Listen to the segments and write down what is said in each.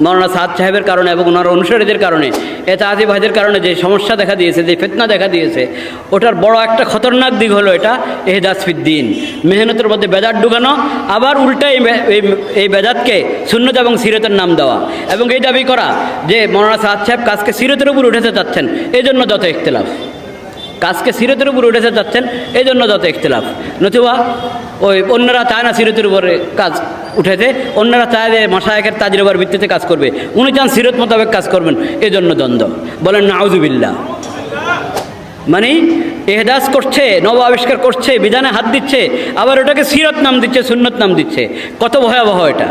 মৌলানা সাদ সাহেবের কারণে এবং ওনার অনুসারীদের কারণে এতাহাদি ভাইদের কারণে যে সমস্যা দেখা দিয়েছে, যে ফেতনা দেখা দিয়েছে, ওটার বড় একটা খতরনাক দিক হলো এটা এহদাসফিদ্দিন মেহনতের মধ্যে বেদাত ঢুকানো, আবার উল্টা এই এই- শূন্যত এবং সিরতের নাম দেওয়া। এবং এই দাবি করা যে মৌলানা সাদ সাহেব কাজকে সিরতের উপর উঠেতে চাচ্ছেন এই জন্য যত ইখতলাফ। কাজকে সিরতের উপর উঠেছে যাচ্ছেন এই জন্য যত ইখতলাফ। নতুবা ওই অন্যরা চায় না সিরতের উপরে কাজ উঠেছে, অন্যরা চায় যে মাসায়কের তাজরবার ভিত্তিতে কাজ করবে। উনি চান সিরত মোতাবেক কাজ করবেন এই জন্য দ্বন্দ্ব। বলেন নাউজুবিল্লা মানে এহদাস করছে, নব আবিষ্কার করছে, বিধানে হাত দিচ্ছে, আবার ওটাকে সিরত নাম দিচ্ছে, সুন্নত নাম দিচ্ছে। কত ভয়াবহ এটা।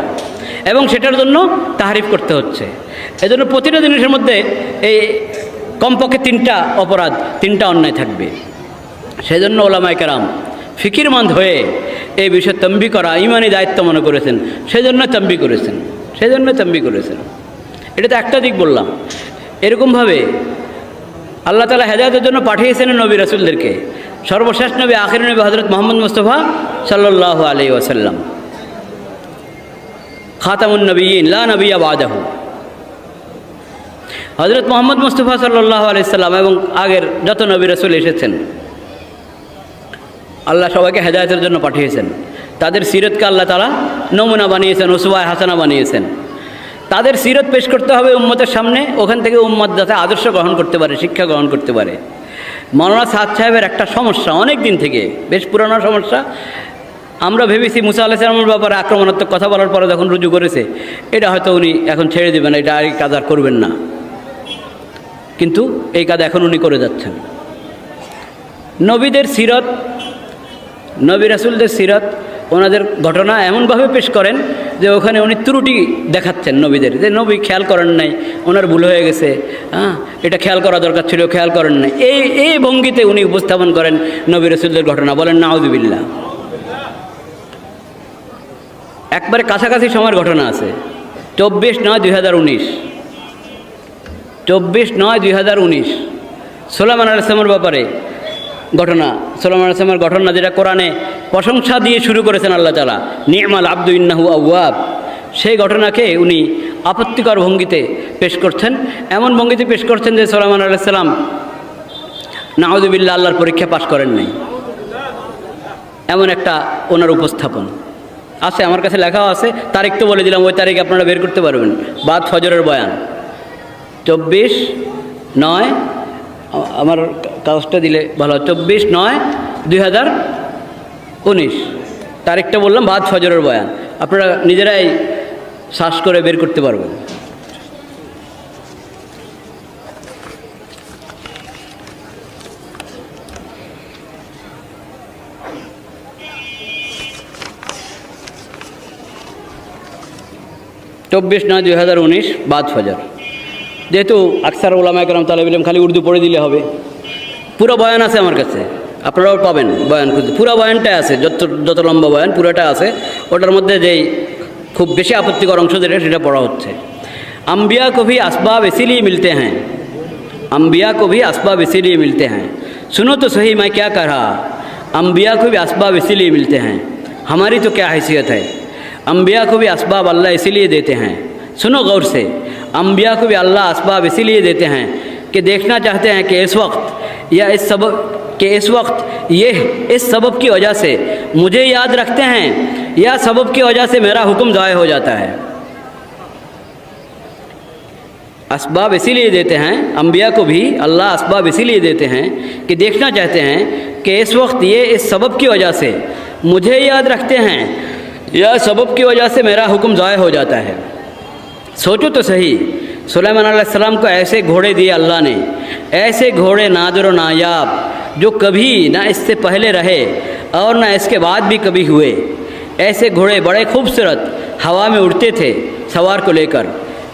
এবং সেটার জন্য তাহারিফ করতে হচ্ছে। এজন্য প্রতিটা জিনিসের মধ্যে এই কমপক্ষে তিনটা অপরাধ, তিনটা অন্যায় থাকবে। সেজন্য ওলামাই কেরাম ফিকিরমন্দ হয়ে এই বিষয়ে তম্বি করা, ইমানি দায়িত্ব মনে করেছেন। সেজন্য তম্বি করেছেন। সেজন্য তম্বি করেছেন। এটা তো একটা দিক বললাম। এরকমভাবে আল্লাহ তালা হেদায়তের জন্য পাঠিয়েছেন নবী রাসুলদেরকে। সর্বশেষ নবী, আখির নবী হজরত মোহাম্মদ মুস্তফা সাল্লাহ আলি ওসাল্লাম খাতামুন নবীন লা নবী আবাদাহু হজরত মোহাম্মদ মুস্তফা সাল্লাহ আলাইসাল্লাম এবং আগের যত নবী রসুল এসেছেন, আল্লাহ সবাইকে হেদায়তের জন্য পাঠিয়েছেন। তাদের সিরতকে আল্লাহ তারা নমুনা বানিয়েছেন ওসুবায় হাসানা বানিয়েছেন। তাদের সিরত পেশ করতে হবে উম্মতের সামনে, ওখান থেকে উম্মত যাতে আদর্শ গ্রহণ করতে পারে, শিক্ষা গ্রহণ করতে পারে। মৌলানা সাদ সাহেবের একটা সমস্যা অনেক দিন থেকে, বেশ পুরানো সমস্যা। আমরা ভেবেছি মুসা আলাহিসামের ব্যাপারে আক্রমণাত্মক কথা বলার পরে যখন রুজু করেছে, এটা হয়তো উনি এখন ছেড়ে দেবেন, এটা আর কাজ আর করবেন না। কিন্তু এই কাজ এখন উনি করে যাচ্ছেন। নবীদের সিরত, নবী রাসুলদের সিরত, ওনাদের ঘটনা এমনভাবে পেশ করেন যে ওখানে উনি ত্রুটি দেখাচ্ছেন নবীদের, যে নবী খেয়াল করেন নাই, ওনার ভুল হয়ে গেছে হ্যাঁ এটা খেয়াল করা দরকার ছিল, খেয়াল করেন নাই। এই এই ভঙ্গিতে উনি উপস্থাপন করেন নবী রাসুলদের ঘটনা, বলেন নাউজুবিল্লা একবারে কাছাকাছি সময়ের ঘটনা আছে, চব্বিশ নয় দুই হাজার উনিশ। চব্বিশ নয় দুই হাজার উনিশ। সোলামান আলাইসলামের ব্যাপারে ঘটনা। সোলামান আলাইসলামের ঘটনা যেটা কোরআনে প্রশংসা দিয়ে শুরু করেছেন আল্লাহ তালা নিয়মাল আব্দু ইন্নাহু আউয়াব সেই ঘটনাকে উনি আপত্তিকর ভঙ্গিতে পেশ করছেন। এমন ভঙ্গিতে পেশ করছেন যে সোলামান আলাইসাল্লাম নাহদুবিল্লা আল্লাহর পরীক্ষা পাশ করেন নাই। এমন একটা ওনার উপস্থাপন। আছে, আমার কাছে লেখাও আছে। তারিখ তো বলে দিলাম, ওই তারিখ আপনারা বের করতে পারবেন। বাদ ফজরের বয়ান। চব্বিশ নয়, আমার কাগজটা দিলে ভালো। চব্বিশ নয় দুই হাজার উনিশ। তারিখটা বললাম বাদ ফজরের বয়ান। আপনারা নিজেরাই শ্বাস করে বের করতে পারবেন। চব্বিশ নয় দুই হাজার উনিশ বাদ ফজর। যেহেতু আকসার ওলামা একরাম তালেব ইলম খালি উর্দু পড়ে দিলে হবে পুরো বয়ান আছে আমার কাছে আপনারাও পাবেন বয়ান খুঁজে পুরো বয়ানটা আছে যত যত লম্বা বয়ান পুরোটা আছে ওটার মধ্যে যেই খুব বেশি আপত্তিকর অংশ যেটা সেটা পড়া হচ্ছে अम्बिया को भी असबाब इसीलिए मिलते हैं अम्बिया को भी असबाब इसीलिए मिलते हैं सुनो तो सही मैं क्या कह रहा अम्बिया को भी असबाब इसीलिए मिलते हैं हमारी तो क्या हैसियत है अम्बिया को भी असबाब अल्लाह इसीलिए देते हैं सुनो गौर से अम्बिया को भी अल्लाह इसबाब इसीलिए देते हैं कि देखना चाहते हैं कि इस वक्त या इस सबब कि इस वक्त ये, इस सबब की वजह से मुझे याद रखते हैं या सबब की वजह से मेरा हुक्म ज़ाय हो जाता है। इसबाब इसीलिए देते हैं अम्बिया को भी अल्लाह इसबाब इसीलिए देते हैं कि देखना चाहते हैं कि इस वक्त ये, इस सबब की वजह से मुझे याद रखते हैं या सबब की वजह से मेरा हुक्म ज़ाय हो जाता है। सोचो तो सही। सुलेमान सलाम को ऐसे घोड़े दिए अल्लाह ने। ऐसे घोड़े नादर व नायाब, जो कभी ना इससे पहले रहे और ना इसके बाद भी कभी हुए। ऐसे घोड़े बड़े खूबसूरत हवा में उड़ते थे सवार को लेकर।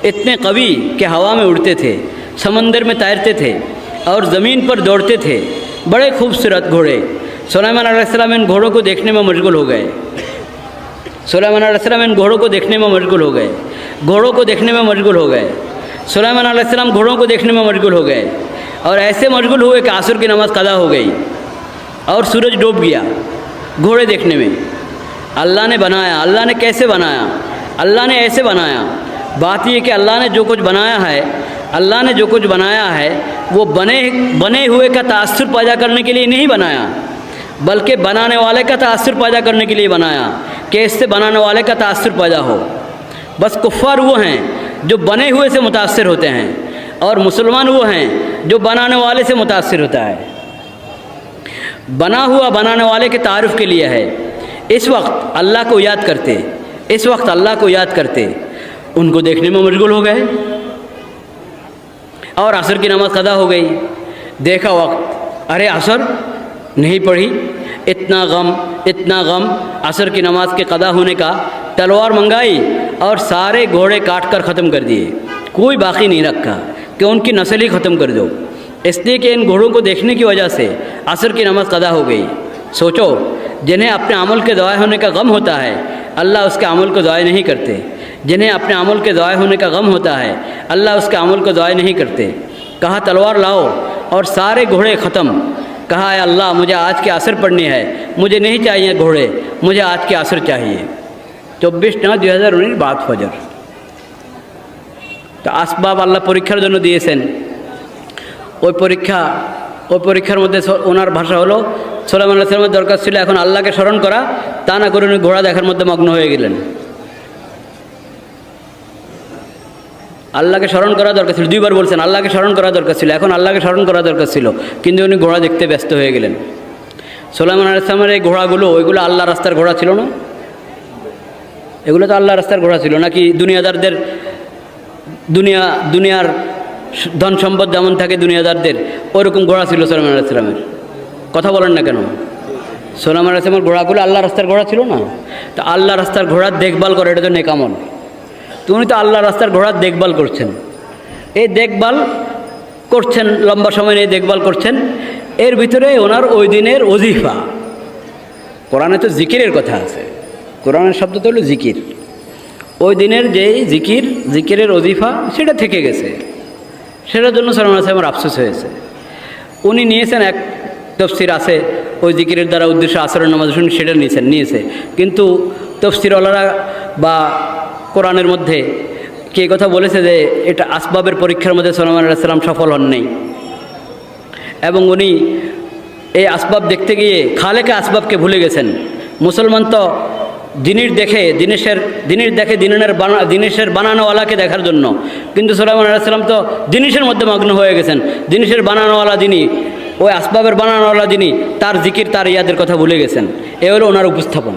इतने कवि कि हवा में उड़ते थे, समंदर में तैरते थे और ज़मीन पर दौड़ते थे। बड़े खूबसूरत घोड़े। सुलेमान सलाम इन घोड़ों को देखने में मशगूल हो गए। सुलेमान आसलम इन घोड़ों को देखने में मशगूल हो गए। घोड़ों को देखने में मशगूल हो गए। सुलेमान आसलम घोड़ों को देखने में मशगूल हो गए और ऐसे मशगूल हुए कि आसुर की नमाज़ कदा हो गई और सूरज डूब गया घोड़े देखने में। अल्लाह ने बनाया, अल्लाह ने कैसे बनाया? अल्लाह ने ऐसे बनाया। बात यह कि अल्लाह ने जो कुछ बनाया है, अल्लाह ने जो कुछ बनाया है, वो बने बने हुए का तासुर पैदा करने के लिए नहीं बनाया, बल्कि बनाने वाले का तासुर पैदा करने के लिए बनाया। कि इससे बनाने वाले का तासुर पैदा हो। बस कुफ़ार वो हैं जो बने हुए से मुतासर होते हैं और मुसलमान वो हैं जो बनाने वाले से मुतासर होता है। बना हुआ बनाने वाले के तारफ़ के लिए है। इस वक्त अल्लाह को याद करते, इस वक्त अल्लाह को याद करते, उनको देखने में मशगूल हो गए। और असर की नमाज़ कदा हो गई। देखा वक्त, अरे असर नहीं पढ़ी। इतना गम इतना गम, असर की नमाज़ के कदा होने का तलवार मंगाई और सारे घोड़े काट कर ख़त्म कर दिए। कोई बाकी नहीं रखा कि उनकी नस्ल ही ख़त्म कर दो। इसलिए कि इन घोड़ों को देखने की वजह से असर की नमाज़ कदा हो गई। सोचो, जिन्हें अपने अमल के ज़ाय होने का गम होता है, अल्लाह उसके अमल को ज़ाय नहीं करते। जिन्हें अपने अमल के ज़ाय होने का गम होता है, अल्लाह उसके अमल को ज़ाय नहीं करते। कहा, तलवार लाओ और सारे घोड़े ख़त्म। कहा है अल्लाह मुझे आज के असर पढ़नी है मुझे नहीं चाहिए घोड़े मुझे आज के असर चाहिए চব্বিশ নয় দুই হাজার উনিশ বাদ ফজর তো আসবাব আল্লাহ পরীক্ষার জন্য দিয়েছেন ওই পরীক্ষা ওই পরীক্ষার মধ্যে স- ওনার ভাষা হলো সোলাম আল্লাহ সালামের দরকার ছিল এখন আল্লাহকে স্মরণ করা তা না করে উনি ঘোড়া দেখার মধ্যে মগ্ন হয়ে গেলেন আল্লাহকে স্মরণ করা দরকার ছিল। দুইবার বলছেন, আল্লাহকে স্মরণ করা দরকার ছিল। এখন আল্লাহকে স্মরণ করা দরকার ছিল। কিন্তু উনি ঘোড়া দেখতে ব্যস্ত হয়ে গেলেন। সোলাইমান আলাইসলামের এই ঘোড়াগুলো, ওইগুলো আল্লাহ রাস্তার ঘোড়া ছিল না? এগুলো তো আল্লাহ রাস্তার ঘোড়া ছিল। নাকি দুনিয়াদারদের, দুনিয়া, দুনিয়ার ধন সম্পদ যেমন থাকে দুনিয়াদারদের, ওরকম ঘোড়া ছিল সোলাইমান আলাইসলামের কথা বলেন না কেন? সোলাইমান আলাইসলামের ঘোড়াগুলো আল্লাহ রাস্তার ঘোড়া ছিল না? তা আল্লাহ রাস্তার ঘোড়ার দেখভাল করে, এটা তো নেকামল তুমি তো আল্লাহ রাস্তার ঘোড়ার দেখভাল করছেন। এই দেখভাল করছেন, লম্বা সময় নিয়ে দেখভাল করছেন। এর ভিতরে ওনার ওই দিনের অজিফা কোরআনে তো জিকিরের কথা আছে। কোরআনের শব্দ তো হলো জিকির। ওই দিনের যেই জিকির, জিকিরের অজিফা সেটা থেকে গেছে। সেটার জন্য সালমান সাহেবের আফসোস হয়েছে। উনি নিয়েছেন এক তফসির আছে, ওই জিকিরের দ্বারা উদ্দেশ্য আসরের নামাজ শুনে সেটা নিয়েছেন, নিয়েছে। কিন্তু তফসিরওয়ালারা বা কোরআনের মধ্যে কে কথা বলেছে যে এটা আসবাবের পরীক্ষার মধ্যে সালমান আলাইসাল্লাম সফল হন নাই। এবং উনি এই আসবাব দেখতে গিয়ে খালেকে আসবাবকে ভুলে গেছেন। মুসলমান তো দিনের দেখে জিনিসের দিনের দেখে দিনের বানা জিনিসের বানানোওয়ালাকে দেখার জন্য। কিন্তু সোলাইমান আলাইসাল্লাম তো জিনিসের মধ্যে মগ্ন হয়ে গেছেন। জিনিসের বানানোওয়ালা যিনি, ওই আসবাবের বানানোওয়ালা যিনি, তার জিকির, তার ইয়াদের কথা ভুলে গেছেন। এ হলো ওনার উপস্থাপন।